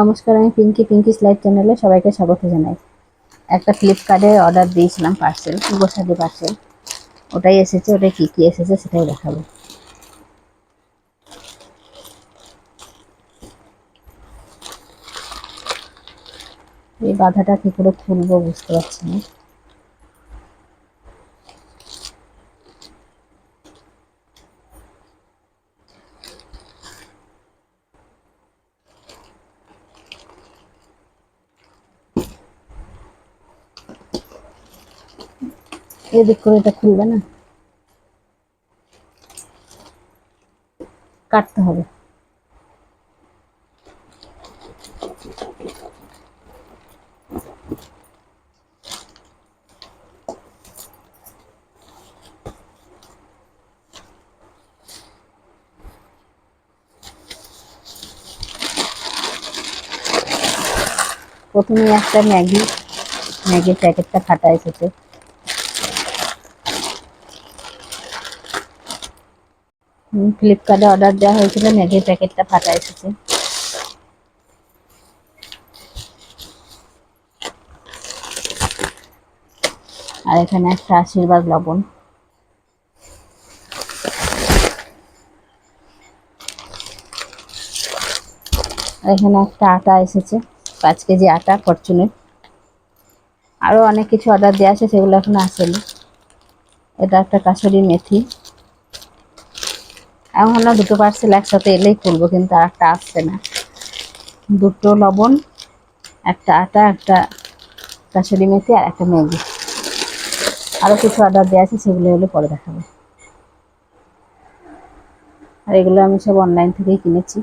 নমস্কার, আমি পিঙ্কি পিঙ্কি স্লাইড চ্যানেলে সবাইকে স্বাগত জানাই। একটা ফ্লিপকার্টে অর্ডার দিয়েছিলাম পার্সেল গোসাদি পার্সেল। ওটাই এসেছে ওটাই কী কী এসেছে সেটাই দেখাবো। এই বাধাটা কী করে খুলবো বুঝতে পারছি না। এদিক করে এটা খুলবে না? কাটতে হবে। প্রথমে একটা ম্যাগি ম্যাগির প্যাকেটটা ফাটা এসেছে। ফ্লিপকার্টে অর্ডার দেওয়া হয়েছিল ম্যাগির প্যাকেটটা ফাটা এসেছে। আর এখানে একটা আশীর্বাদ লবণ। এখানে একটা আটা এসেছে, পাঁচ কেজি আটা ফরচুনের আরও অনেক কিছু অর্ডার দেওয়া আছে, সেগুলো এখন আসেনি। এটা একটা কাসুরি মেথি। আমি ভাবলাম দুটো পার্সেল একসাথে এলেই খুলবো, কিন্তু আর একটা আসছে না। দুটো লবণ, একটা আটা, একটা কাসুরি মেথি আর একটা ম্যাগি। আরও কিছু অর্ডার দেওয়া আছে, সেগুলো হলে পরে দেখাবে। আর এগুলো আমি সব অনলাইন থেকেই কিনেছি।